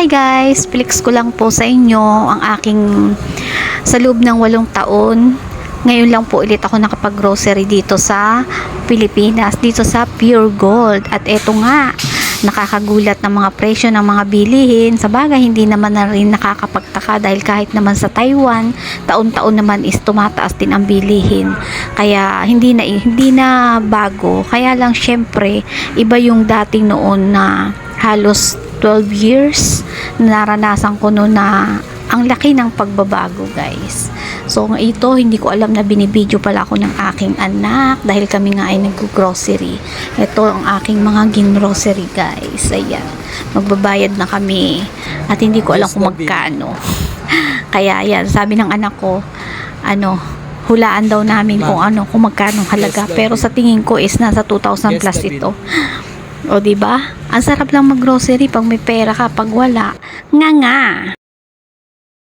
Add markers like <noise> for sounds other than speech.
Hi guys, flex ko lang po sa inyo ang aking sa loob ng walong taon. Ngayon lang po ulit ako nakapag-grocery dito sa Pilipinas, dito sa Pure Gold. At eto nga, nakakagulat ng mga presyo ng mga bilihin. Sa bagay, hindi naman na rin nakakapagtaka dahil kahit naman sa Taiwan, taon-taon naman is tumataas din ang bilihin. Kaya hindi na hindi na bago. Kaya lang syempre, iba yung dating noon na halos 12 years naranasan ko noon na ang laki ng pagbabago guys. So ito hindi ko alam na binibideo pala ako ng aking anak dahil kami nga ay nag-grocery. Ito ang aking mga gingrocery guys. Ayan. Magbabayad na kami. At hindi ko alam kung magkano. <laughs> Kaya ayan sabi ng anak ko ano hulaan daw namin kung ano kung magkano halaga. Pero sa tingin ko is nasa 2,000 plus ito. <gasps> O, di ba? Ang sarap lang mag-grocery pag may pera ka, pag wala. Nga nga.